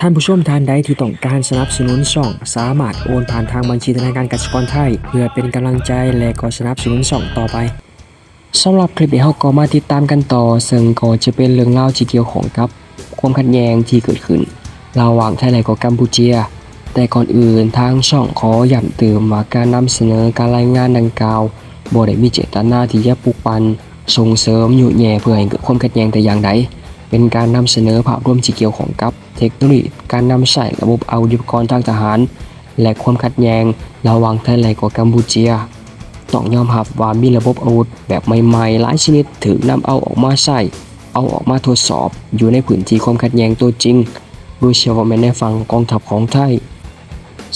ท่านผู้ชมท่านใดที่ต้องการสนับสนุนช่อง สามารถโอนผ่านทางบัญชีธนาคารกสิกรไทย เพื่อเป็นกำลังใจและก็สนับสนุนช่องต่อไปสำหรับคลิปนี้เราก็มาติดตามกันต่อ ซึ่งก็จะเป็นเรื่องเล่าที่เกี่ยวของกับ ความขัดแย้งที่เกิดขึ้น ระหว่างไทยและก็กัมพูชีแต่ก่อนอื่นทางช่องขอย้ำเติมว่าการนำเสนอการรายงานดังกล่าวบ่ได้มีเจตนาที่จะปลุกปั่นส่งเสริมยุแย่เพื่อให้เกิดความขัดแย้งแต่อย่างใด เป็นการนำเสนอภาพรวมที่เกี่ยวของกับเทคโนโลยีการนำใช้ระบบอาวุธยุทโธปกรณ์ทางทหาร และความขัดแย้งระหว่างไทยและก็กัมพูชีต้องยอมรับว่ามีระบบอาวุธแบบใหม่ๆ หลายชนิดถูกนำเอาออกมาใช้เอาออกมาทดสอบอยู่ในพื้นที่ความขัดแย้งตัวจริงโดยเฉพาะแม้ในฝั่งกองทัพของไทย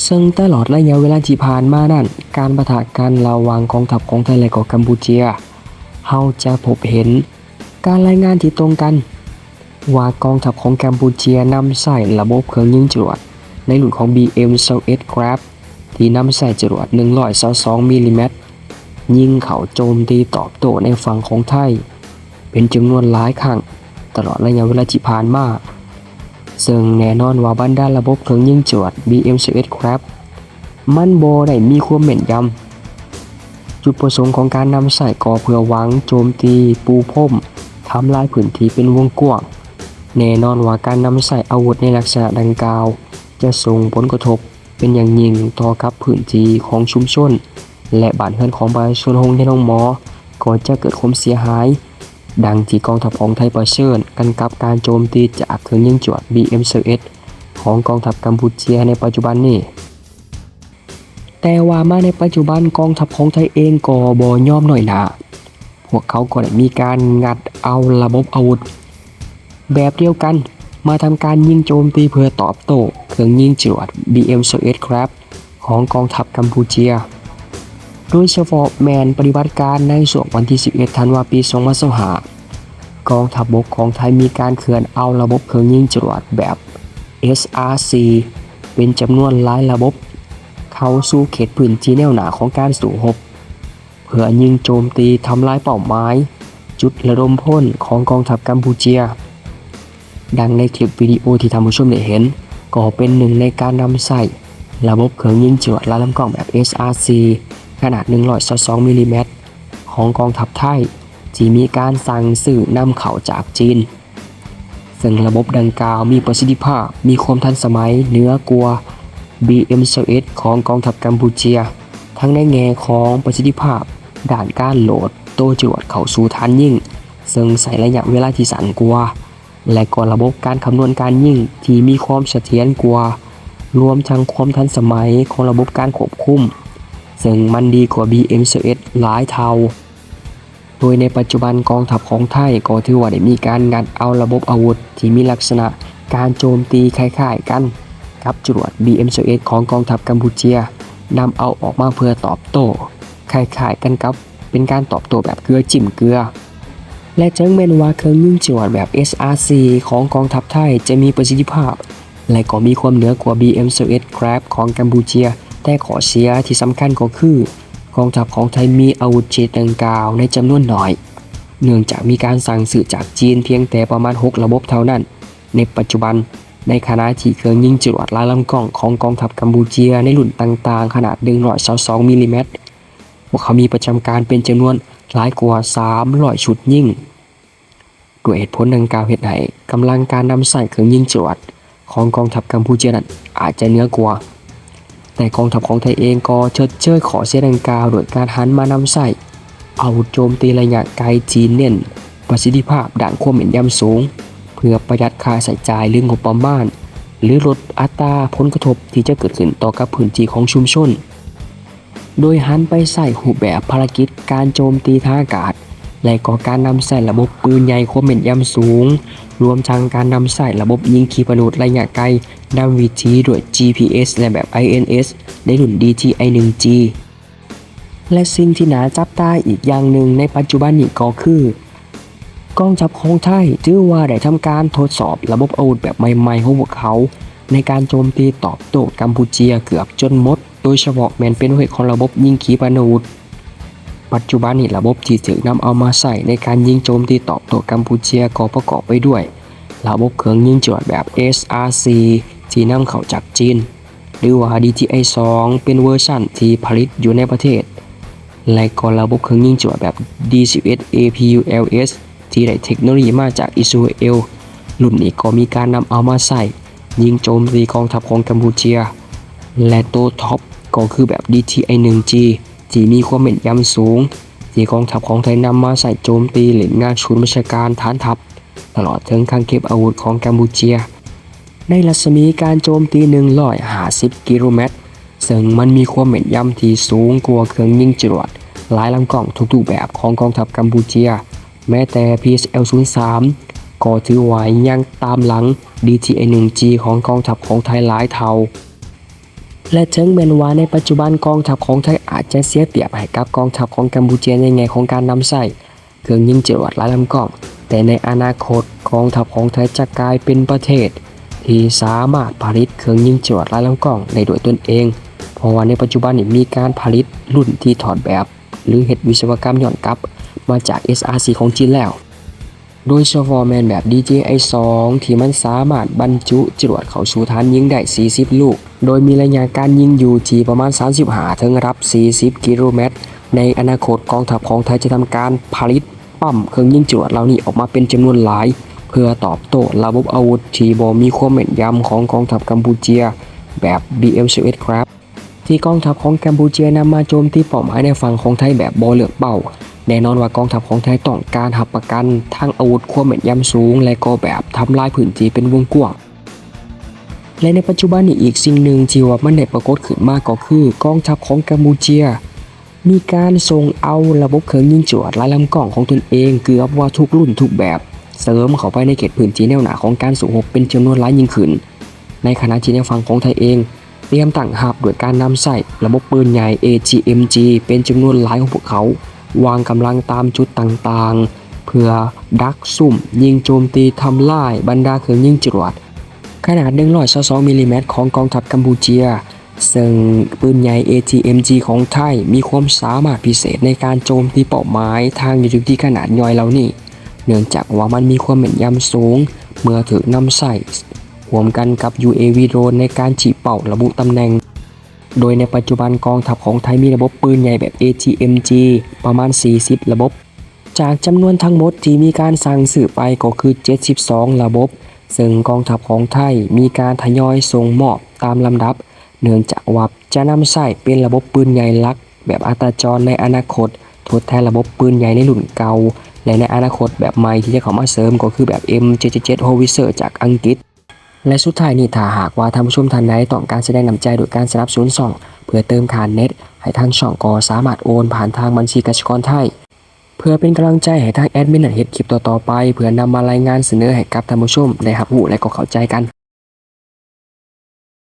ซึ่งตลอดระยะเวลาที่ผ่านมานั้น การประทะกันระหว่างกองทัพของไทยและก็กัมพูชีเฮาจะพบเห็น การรายงานที่ตรงกัน ว่ากองทัพของกัมพูชีนำใส่ระบบเครื่องยิงจรวด ในรุ่นของ BM21 Grab ที่นำใส่จรวด 122มิลลิเมตรยิงเขาโจมตีตอบโต้ในฝั่งของไทย เป็นจำนวนหลายครั้ง ตลอดระยะเวลาที่ผ่านมาซึ่งแน่นอนว่าบรรดาระบบเครื่องยิงจรวด BM21 Grab มันโบได้มีความแม่นยำจุดประสงค์ของการนำใส่ก่อเพื่อหวังโจมตีปูพรมทำลายพื้นที่เป็นวงกว้าง แน่นอนว่าการนำใส่อาวุธในลักษณะดังกล่าว จะส่งผลกระทบเป็นอย่างยิ่งต่อกับพื้นที่ของชุมชน และบ้านเรือนของประชาชนหงในน้องหมอก็จะเกิดความเสียหาย ดังที่กองทัพของไทยเผชิญกันกับการโจมตีจากเครื่องยิงจรวด BM21 ของกองทัพกัมพูชีในปัจจุบันนี้แต่ว่ามาในปัจจุบันกองทัพของไทยเองก็บ่ยอมหน่อยนาพวกเขาก็ได้มีการงัดเอาระบบอาวุธ แบบเดียวกัน มาทำการยิงโจมตีเพื่อตอบโต้เครื่องยิงจรวด BM21 ครับ ของกองทัพกัมพูชีโดยเฉพาะแมนปฏิบัติการในช่วงวันที่ 11 ธันวาคมปี2025กองทัพบกของไทยมีการเคลื่อนเอาระบบเครื่องยิงจรวดแบบ SRC เป็นจำนวนหลายระบบ เข้าสู่เขตพื้นที่แนวหนาของการสู่รบเพื่อยิงโจมตีทำลายเป้าหมาย จุดระดมพ่นของกองทัพกัมพูชี ดังในคลิปวิดีโอที่ท่านผู้ชมได้เห็น ก็เป็นหนึ่งในการนำใส่ระบบเครื่องยิงจรวดและลำกล้องแบบ SRC ขนาด 122มิลลิเมตรของกองทัพไทยที่มีการสั่งซื้อนำเข้าจากจีน ซึ่งระบบดังกล่าวมีประสิทธิภาพมีความทันสมัยเหนือกว่า BM21 ของกองทัพกัมพูชีทั้งในแง่ของประสิทธิภาพ ด่านการโหลด โตจรวดเข้าสู่ฐานยิ่ง ซึ่งใส่ระยะเวลาที่สั้นกว่า และก็ระบบการคำนวณการยิงที่มีความเสถียรกว่า รวมทั้งความทันสมัยของระบบการควบคุม ซึ่งมันดีกว่า BM21 หลายเท่า โดยในปัจจุบันกองทัพของไทยก็ถือว่าได้มีการงัดเอาระบบอาวุธที่มีลักษณะการโจมตีคล้ายๆกัน กับจรวด BM21 ของกองทัพกัมพูชีนำเอาออกมาเพื่อตอบโต้คล้ายๆกันกับเป็นการตอบโต้แบบเกลือจิ้มเกลือ และจึงแม้นว่าเครื่องยิงจรวดแบบ SRC ของกองทัพไทยจะมีประสิทธิภาพ และก็มีความเหนือกว่า BM21 Grab ของกัมพูชีแต่ขอเสียที่สำคัญก็คือกองทัพของไทยมีอาวุธชนิดดังกล่าวในจำนวนน้อย เนื่องจากมีการสั่งซื้อจากจีนเพียงแต่ประมาณ 6 ระบบเท่านั้น ในปัจจุบัน ในขณะที่เครื่องยิงจรวดลายลำกล้องของกองทัพกัมพูชีในรุ่นต่างๆ ขนาด122มิลลิเมตรพวกเขามีประจำการเป็นจำนวน หลายกว่า300ชุดยิ่งด้วยเหตุผลดังกล่าวเหตุไหนกำลังการนำใส่เครื่องยิงจรวดของกองทัพกัมพูชีนั้นอาจจะเนื้อกว่า แต่กองทัพของไทยเองก็เชิดเชยขอเสียดังกล่าวโดยการหันมานำใส่อาวุธโจมตีระยะไกลจีนเน้นประสิทธิภาพด่านความเหม็นยำสูง เพื่อประหยัดค่าใช้จ่ายเรื่องงบประมาณ หรือลดอัตราผลกระทบที่จะเกิดขึ้นต่อกับพื้นที่ของชุมชน โดยหันไปใส่หูแบบภารกิจการโจมตีทางอากาศ และก็การนำใส่ระบบปืนใหญ่ความเหม็นยำสูง รวมทั้งการนำใส่ระบบยิงขีปนาวุธระยะไกลนำวิธีด้วย GPS และแบบ INS ในรุ่น DTI-1G และสิ่งที่น่าจับตาอีกอย่างหนึ่งในปัจจุบันนี้ก็คือกองทัพของไทยถือว่าได้ทำการทดสอบระบบอาวุธแบบใหม่ๆของพวกเขา ในการโจมตีตอบโต้กัมพูชีเกือบจนหมด โดยเฉพาะแมนเป็นเหตุของระบบยิงขีปนาวุธ ปัจจุบันนี้ระบบที่ถูกนำเอามาใส่ในการยิงโจมตีตอบโต้กัมพูชีก็ประกอบไปด้วย ระบบเครื่องยิงจรวดแบบ SRC ที่นำเข้าจากจีน หรือว่า DTI 2 เป็นเวอร์ชันที่ผลิตอยู่ในประเทศ และก็ระบบเครื่องยิงจรวดแบบ D11 APULS ที่ได้เทคโนโลยีมาจากอิสราเอลรุ่นนี้ก็มีการนำเอามาใส่ยิงโจมตีกองทัพของกัมพูเชีย และตัวท็อป ก็คือแบบ DTI 1G ที่มีความแม่นยำสูง ที่กองทัพของไทยนำมาใส่โจมตีเหล่นงานชุนบัญชาการฐานทัพ ตลอดถึงคังเก็บอาวุธของกัมพูเชีย ในรัศมีการโจมตี 150 กิโลเมตร ซึ่งมันมีความแม่นยำที่สูงกว่าเครื่องยิงจรวดหลายลำกล้องทุกๆแบบของกองทัพกัมพูเชีย แม้แต่ PSL-03 ก็ถือว่ายังตามหลัง DTI-1G ของกองทัพของไทยหลายเท่า และถึงแม้นว่าในปัจจุบันกองทัพของไทยอาจจะเสียเปรียบให้กับกองทัพของกัมพูเชียในแง่ของการนำใส่เครื่องยิงจรวดหลายลำกล้อง แต่ในอนาคตกองทัพของไทยจะกลายเป็นประเทศ ที่สามารถผลิตเครื่องยิงจรวดหลายลำกล้องได้โดวยตนเอง เพราะว่าในปัจจุบันนี้มีการผลิตรุ่นที่ถอดแบบ หรือเฮ็ดวิศวกรรมย้อนกลับ มาจาก SRC ของจีนแล้ว โดยเฉพาะแมนแบบ DJI 2 ที่มันสามารถบรรจุจรวดเข้าสู่ฐานยิงได้ 40 ลูก โดยมีระยะการยิงอยู่ที่ประมาณ 35ถึงรับ 40 กิโลเมตร ในอนาคตกองทัพของไทยจะทำการผลิตปั๊มเครื่องยิงจรวดเหล่านี้ออกมาเป็นจำนวนหลาย เพื่อตอบโต้ระบบอาวุธที่บ่มีความแม่นยำของกองทัพกัมพูเชียแบบ BM11 ครับ ที่กองทัพของกัมพูเชียนำมาโจมตีเป้าหมายในฝั่งของไทยแบบบ่เลือกเป้า แน่นอนว่ากองทัพของไทยต้องการหับประกันทั้งอาวุธความแม่นยำสูง และก็แบบทำลายพื้นที่เป็นวงกว้างและในปัจจุบันนี้อีกสิ่งหนึ่งที่ว่ามันได้ปรากฏขึ้นมากก็คือกองทัพของกัมพูเชีย มีการส่งเอาระบบเครื่องยิงจรวดหลายลำกล้องของตนเองเกือบว่าทุกรุ่นทุกแบบ เสริมเข้าไปในเขตพื้นที่แนวหนาของการสู้รบเป็นจำนวนหลายยิ่งขึ้น ในขณะที่ในฝั่งของไทยเอง เตรียมตั้งหับด้วยการนำใส่ระบบปืนใหญ่ AGMG เป็นจำนวนหลายของพวกเขา วางกำลังตามจุดต่างๆ เพื่อดักซุ่ม ยิงโจมตีทำลายบรรดาเครื่องยิงจรวด ขนาด122มิลลิเมตรของกองทัพกัมพูเชีย ซึ่งปืนใหญ่ ATMG ของไทยมีความสามารถพิเศษในการโจมตีเป้าหมายทางยุทธวิธีขนาดย่อยเหล่านี้ เนื่องจากว่ามันมีความแม่นยำสูง เมื่อถูกนำใส่รวมกันกับ UAV โดรนในการฉีดเป่าระบุตำแหน่ง โดยในปัจจุบันกองทัพของไทยมีระบบปืนใหญ่แบบ ATMG ประมาณ 40 ระบบ จากจำนวนทั้งหมดที่มีการสั่งซื้อไปก็คือ 72 ระบบ ซึ่งกองทัพของไทยมีการทยอยส่งมอบตามลำดับ เนื่องจากว่าจะนำใส่เป็นระบบปืนใหญ่ลัก แบบอัตาจรในอนาคต ทดแทนระบบปืนใหญ่ในรุ่นเก่า และในอนาคตแบบใหม่ที่จะเข้ามาเสริมก็คือแบบ M777 Howitzer จากอังกฤษ และสุดท้ายนี่ถ้าหากว่าท่านผู้ชมท่านใดต้องการแสดงน้ำใจโดยการสนับสนุนช่อง เพื่อเติมคานเน็ต ให้ทางช่องก็สามารถโอนผ่านทางบัญชีกสิกรไทย เพื่อเป็นกำลังใจให้ทางแอดมินนั้นเฮ็ดคลิปต่อๆไป เพื่อนำมารายงานเสนอให้กับท่านผู้ชมได้รับรู้และก็เข้าใจกัน